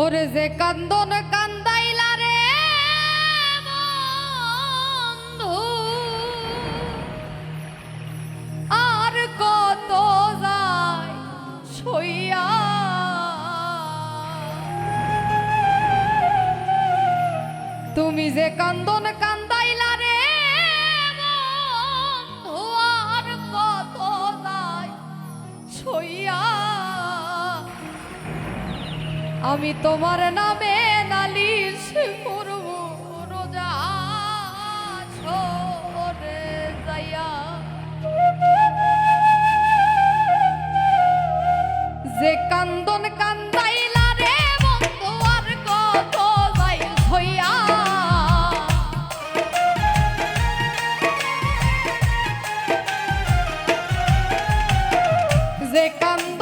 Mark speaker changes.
Speaker 1: ওরে যে কান্দন কান্দাইলা রে বন্ধু আর কত যায় সইয়া? তুমি যে কান্দন কান্দ আমি তোমার নামে নালিশ করব, রোজা ছোড়ে যাইয়া। যে কান্দন কান্দাইলা রে বন্ধু, আর কত যাই হইয়া। যে কান্দ